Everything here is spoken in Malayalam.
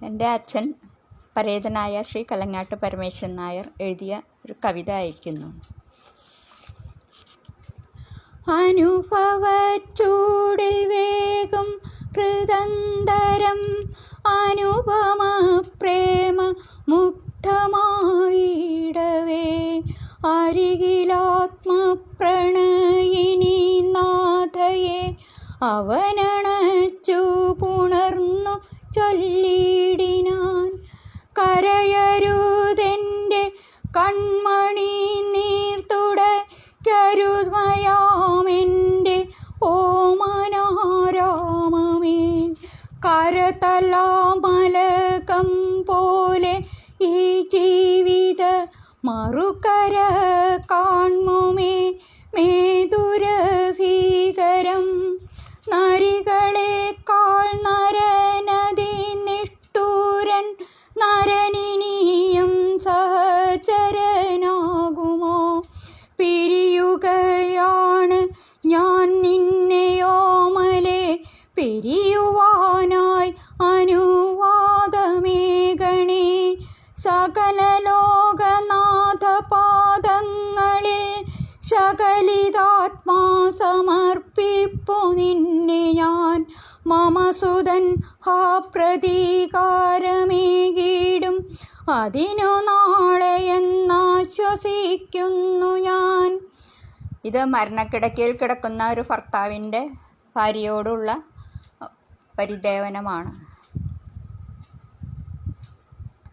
എന്റെ അച്ഛൻ പരേതനായ ശ്രീ കലങ്ങാട്ട് പരമേശ്വരൻ നായർ എഴുതിയ ഒരു കവിത അയക്കുന്നു അനുഭവച്ചൂടിൽ വേഗം കൃതന്തരം അനുപമ പ്രേമ മുക്തമായിടവേ. അരികിലാത്മപ്രണയിനി നാഥയെ അവനണച്ചു പുണർന്നു ചൊല്ലിടിനാൻ കൺമണി നീർത്തുടയ്ക്കരുമയാമെന്റെ ഓമനാരാമമേ. കരതലാമലകം പോലെ ഈ ജീവിത മറുകര കാൺമുമേ മേതുരഭീകരം നരികളെക്കാൾ നരനദി നിഷ്ഠൂരൻ നരനിനിയും പിരിയുകയാണ് ഞാൻ നിന്നെയോമലെ പിരിയുവാനായി അനുവാദമേകണേ. സകല ലോകനാഥ പാദങ്ങളിൽ ശകലിതാത്മാ സമർപ്പിപ്പു നിന്നെ ഞാൻ. മമസുതൻ ഹാ പ്രതീകാരമേകിടും. അതിനു നാളെ എന്നാശ്വസിക്കുന്നു. ഇത് മരണക്കിടക്കയിൽ കിടക്കുന്ന ഒരു ഭർത്താവിന്റെ ഭാര്യയോടുള്ള പരിദേവനമാണ്.